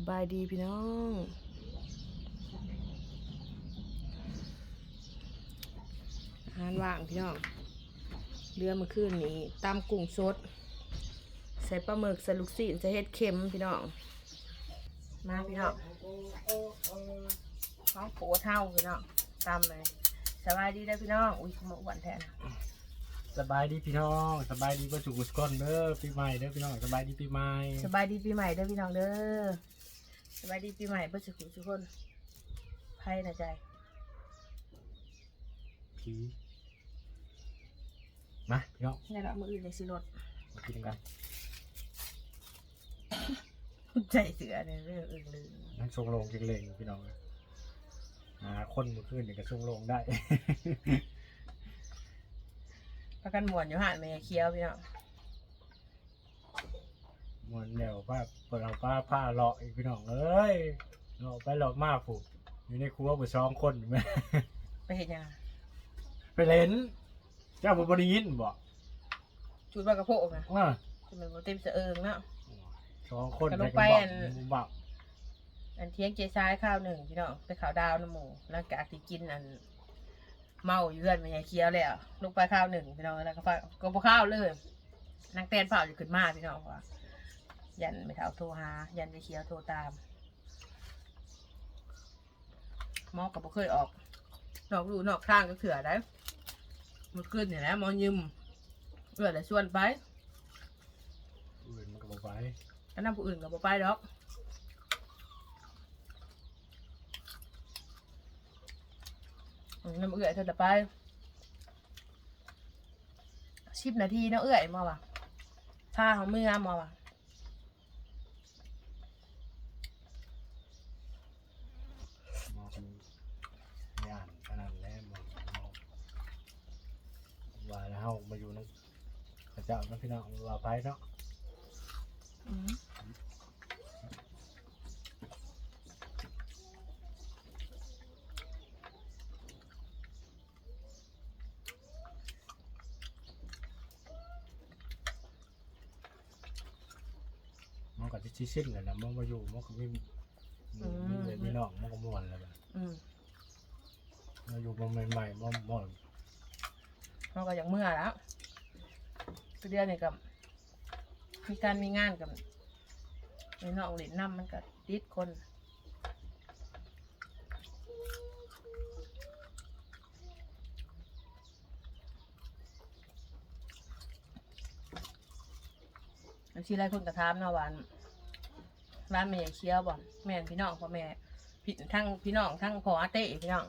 สบายดีพี่น้องอาหารว่างพี่น้องเรือเมื่อคืนนี้ตำกุ้งสดใส่ปลาหมึกใส่ลูกศิษย์ใส่เห็ดเค็มพี่น้อง มาพี่น้องน้องโผเท่าพี่น้องตำเลยสบายดีได้อพี่น้อง อุ้ยขโมยอ้วนแทนสบายดีพี่น้องสบายดีก็จุกุสก้อนเด้อปีใหม่เด้อพี่น้องสบายดีปีใหม่สบายดีปีใหม่เด้อพี่น้องเด้อ สบายดีปีใหม่เพื่อสุขทุกคนไพ่นะใจผีมาพี่น้องนี่ละมืออื่นในสิรถมากินกันใจเสือในเรื่องอื่นลืมนั่งทรงลงเก่งเลงพี่น้องหาคนมือขึ้นเนี่ยก็ทรงลงได้ประกันหมวนอยู่ห่านแม่เคี้ยวพี่น้อง มันเดี๋ยวป้าเปิดเอาป้าผ้าเลาะอีกพี่น้องเอ้ยเลาะไปเลาะมาผูกอยู่ในครัวผู้สองคนอยู่ไหมไปเห็นยังไปเล่นเจ้าบุบไดียินบอกชุดปลากระโพกนะว่าจะเป็นโปรตีนเสะเอิงเนาะสองคนกระโดดใส่ไปกระบอกอันบุบบักอันเที่ยงเจซ้ายข้าวหนึ่งพี่น้องไปข่าวดาวน้ำหมูแล้วกะที่กินอัน เมาอยู่เพื่อนแม่เคี้ยวแล้วลงไปข้าวหนึ่งพี่น้องแล้วก็ฟ้าก็บ่ข้าวเลยนางแตนเปล่าอยู่ขึ้นมาพี่น้องว่า ยันไม่เท่าโทรหา ยันไปเคี้ยวโทรตามหมอกับบ่เคยออก นอกรูนอกข้างก็เถื่อได้มันขึ้นเนี่ยแหละหมอยืมเอื้อแต่ชวนไปอื่นมันก็บอกไปแล้วนำผู้อื่นกับบ่ไปดอกอืมน้ำเอื้อยเธอจะไปสิบนาทีเนาะเอื้อยมาว่ะท่าของมือมาว่ะ มองย่านขนาดแล้วมองมองว่าแล้วเฮามาอยู่นั่น พระเจ้านั่นพี่น้องว่าไปเนาะอืมมันก็สิสิ้นแล้วนะมันมาอยู่มันก็มีมีเลยพี่น้องมันก็ม่วนแล้วบัดอืมมาอยู่มันใหม่ๆมันม่วนเราก็อย่างเมื่อแล้ว เดือนนี่กับมีการมีงานกับในนอกเหรียญน้ำมันก็ติดคนอันที่ไรคนกระทามนาหวานร้านแม่เคี้ยวบ่แม่นพี่น้องพ่อแม่พี่ทั้งพี่น้องทั้งพ่ออาเต้พี่น้อง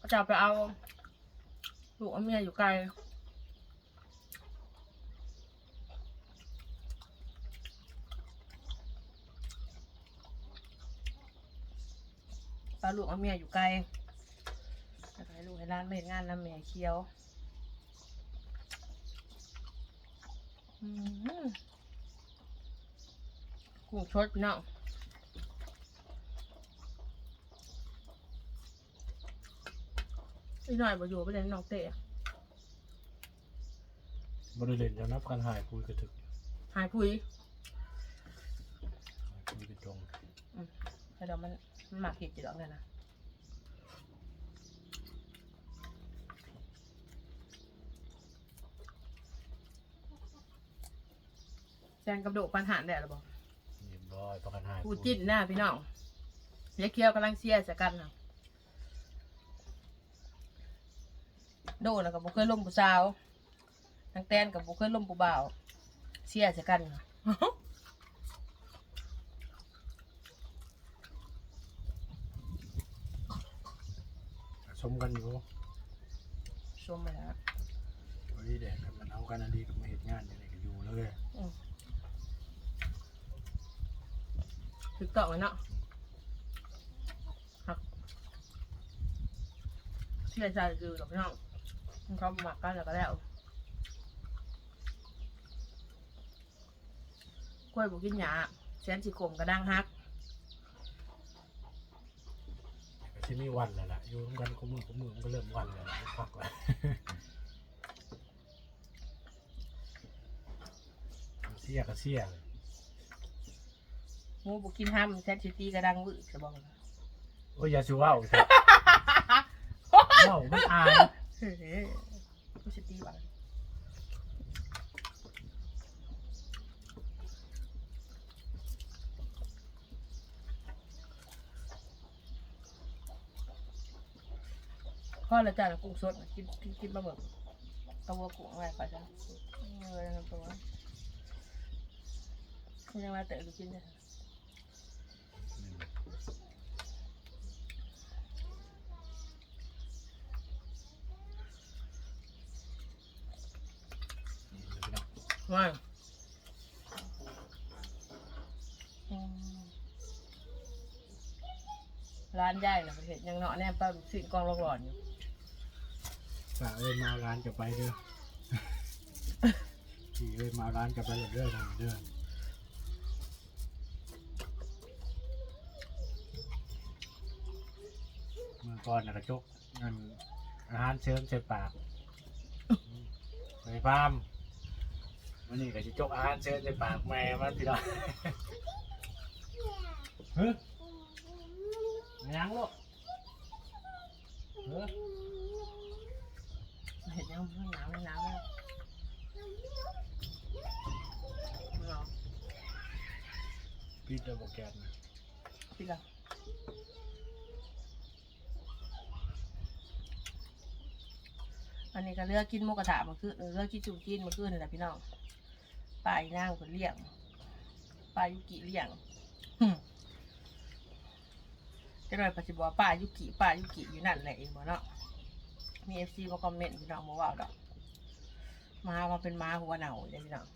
ก็จะไปเอาลูกอเมียอยู่ไกล ปลาลูกเอาเมียอยู่ไกลแล้วก็ให้ลูกให้ร้านไม่เห็นงานน้ำเมียเคี้ยวอืมกุ้งชดพี่น้องอีกหน่อยบ่อยู่ไปเล่นน้องเตะบริเวณจะนับการหายคุยกระถึกหายพุยหายคุยกระตรงแต่เดี๋ยวมัน มันหมักเห็ดอยู่ดอกเนี่ยนะแซงกับโดกปันหานแดดหรอบอกเรียบร้อยประกันหายกูจิ้นหน้าพี่น้องเล็กเคี้ยวกำลังเชียร์สกันนะโดนะกับบุเคยล่มผู้สาวทั้งแตนกับบุเคยล่มผู้บ่าวเชียร์สกันนะ มกันอยู่ชมไปแล้ววันนี้แดดมันเอากันอันดีกับมาเหตุงานอย่างไรก็อยู่เลยถึกต้องเลยเนาะครับเชื่อใจคือกับพี่น้องมันเขาหมักกันแล้วก็แล้วกล้วยบุกินหยาแสนสีขมกระด้างฮัก ก็ ที่มีวันแล้วล่ะอยู่ร่วมกันก็มือก็มือมันก็เริ่มวันแล้วล่ะพักแล้วเสียก็เสียเลยหมูบุกินห้ามแซนซิตี้กระดังวืดจะบอกนะโอ้ยอย่าชูว่าวสิว่าวมันอาย เฮ้ยผู้ชิตี้บ้าง พ่อละจ้ากุ้งสดน่ะกินกินกินปลาหมึกตัวกุ้งอะไรไปจ้ะเออตัวคุณยังมาเตะดูกินเนี่ยว่าอืมร้านใหญ่นะประเทศยังเนาะแน่ป้าสิ่งกองหลอนอยู่ ฝากเอ้ยมาร้านจะไปเด้อพี่เอ้ยมาร้านจะไปเด้อเด้อเมื่อก่อนนะกระจกนั่นอาหารเชิมใส่ปากไปฟาร์มวันนี้ก็จะจกอาหารเชิมใส่ปากแม่มันพี่น้องเฮ้ยยังลูกเฮ้ย เห็นยังไม่หนาวไม่หนาวแล้วเนาะพี่เดอร์โบแกนนะพี่ละอันนี้ก็เลือกกินหมูกระทะมาคือเลือกกินจุ่มกินมาคือนี่แหละพี่น้องปลายนางคนเลี้ยงปลายุกิเลี้ยงหึจะหน่อยปัจจุบันป้ายุกิป้ายุกิอยู่นั่นแหละเองบ่เนาะ มีเอฟซีมาคอมเมนต์พี่น้องมาว่าดอกมามาเป็นม้าหัวเหนาเลยพี่น้อง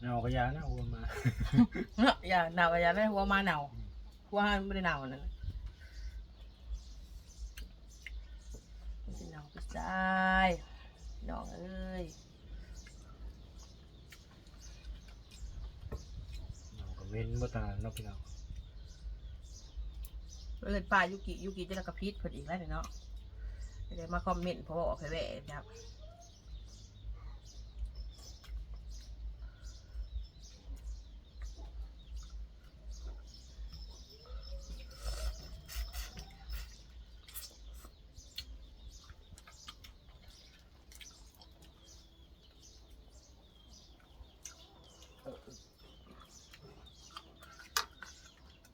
เงากระยานะวนมาเนาะอย่าเหนาอย่าได้หัวมาเหนาหัวหันไม่ได้เหนานั่นน่ะไม่ใช่เหนาพี่ชายพี่น้องเอ้ยเงากับเว้นบ่ตานเนาะพี่น้อง เลยป้ายุกิยุกิจะกระพิษเพิ่นอีกแล้วเนาะไม่ได้มาคอมเมนต์เพราะว่าออกไปแหวะครับ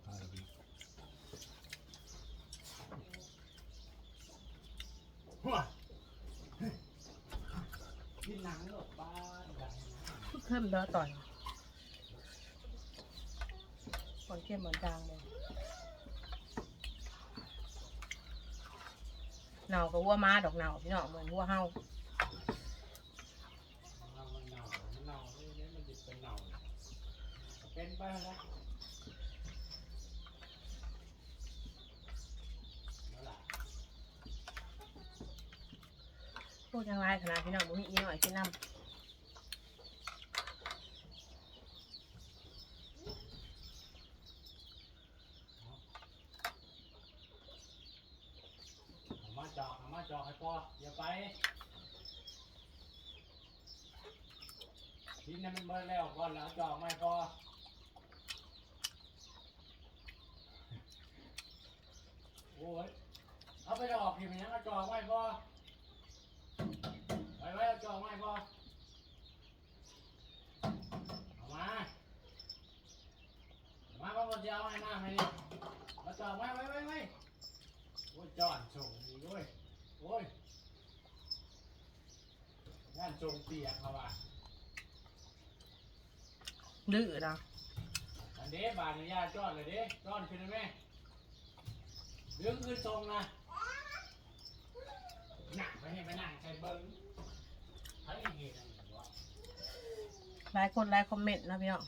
เอาดีว้ากินหนังหรอป้าได้นะ เข้มแล้วต่อยคนเข้มเหมือนจางเลยเหนากับวัวมาดอกเหนาพี่น้องเหมือนวัวเฮาเน่ามันเน่าเนี่ยเนี่ยมันดิบเป็นเน่าแล้วพูดยังไงขนาดพี่น้องบุมีอีหน่อยกินน้เอามาจอกเอามาจ ออย่าไปทิ้งนั้นมันเบิดแล้วก่อนแล้วจอกไม่พอโอ้ยเอาไปดอกพิมพ์ยังเอาจอกไม่พอไปไว้เอาจอกไม่พอเอามาเอามาพ่อจะเอาให้มาไหมนี่เอาจอกไว้ไว้ไว้ไว้โอ้ยจอดส่งดีเว้ยโอ้ย งานจงเปียกเขาว่ะำดื้อนะอันเด้บานอนุญาตจอดเลยเด้จอดขึ้นได้ไหมดึงขึ้นทรงนะหนักไปให้ไปนั่งใส่เบิ้งใครเห็นอะไรวะหลายคนหลายคอมเมนต์นะพี่น้อง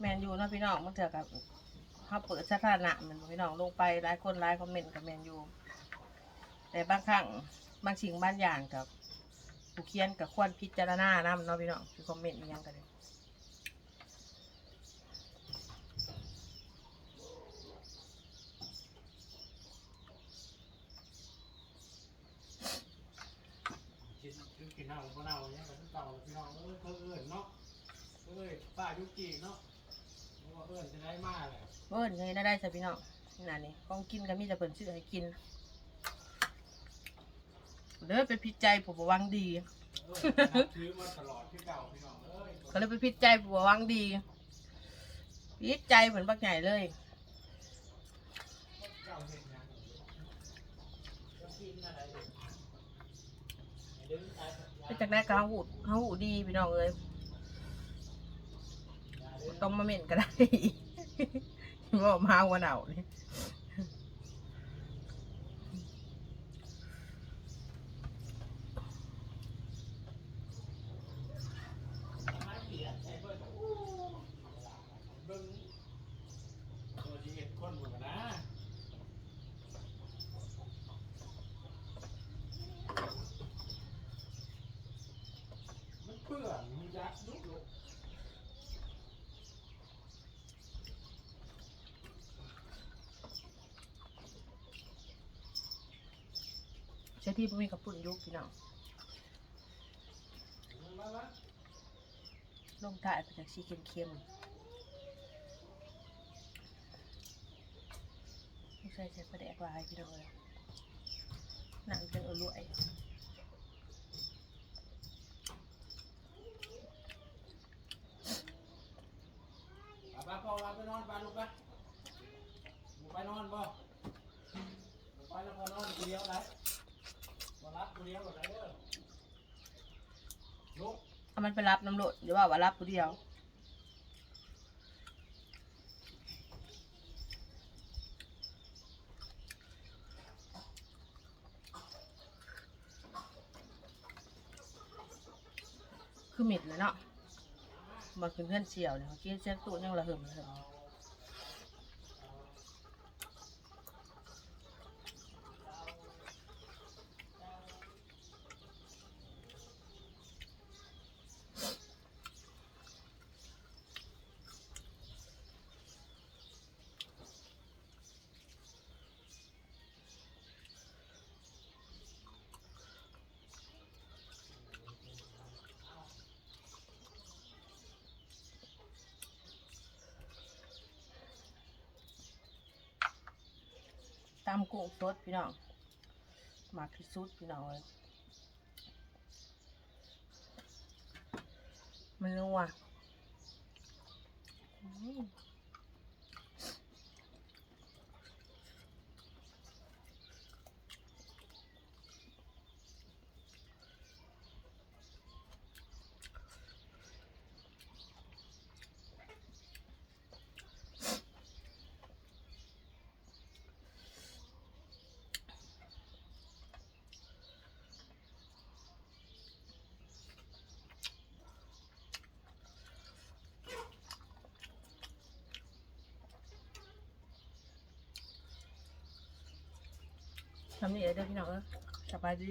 แมนยูเนาะพี่น้องมันเถอะกับ ข้าเปิดสถานะมันพี่น้องลงไปหลายคนหลายคอมเมนต์คอมเมนต์อยู่แต่บางครั้งบางชิงบางอย่างกับผู้เขียนกับควรพิจารณานำเนาะพี่น้องคือคอมเมนต์ยังกันป้ายุกี้เนาะว่าเพื่อนจะได้มากเลย เอิ้นเคยได้ได้สิพี่น้องนั่นนี่ของกินก็มีแต่เพิ่นซื้อให้กินเด้อไปพิจัยผู้บ่หวังดีเออนับถือมาตลอดที่เก่าพี่น้องเอ้ยก็เลยไปพิจัยผู้บ่หวังดีพิจัยเหมือนบักใหญ่เลยเก่าเห็นยังจะกินอะไรอยู่ไอ้เด้อไอ้ไปจากได้ก็เฮาหูเฮาหูดีพี่น้องเอ้ยบ่ต้องมาเหม็นก็ได้ บ่มาวันเอานี่ เบิ่งตัวที่เห็นคนหมดนะมันเปื่อนมันยักษ์ลุกลุก ใช้ที่บ่มีกระปุ่นยุกพี่น้องลงถ่ายไปจากสีเค็มๆไม่ใช่ใช้ประเดกลายพี่น้องเลยหนังจะอร่อย ป้าป้าพอวางไปนอนป้าลูกป้าลูกไปนอนบ่ลูกไปแล้วพอนอนคนเดียวได้บ่รับคนเดียวได้เด้อลูก เอามันไป รับน้ำรดเดี๋ยวว่าว่ารับผู้เดียวคือหมิดเลยเนาะมาคือเพื่อนเสี่ยวเนี่ยเขาคิดเส้นตู้ยังระหึมระหึม ตามกุ้งสดพี่น้องมากที่สุดพี่น้องเลยมันนัวอืม ทำนี่เด้อพี่น้องเออสบายดี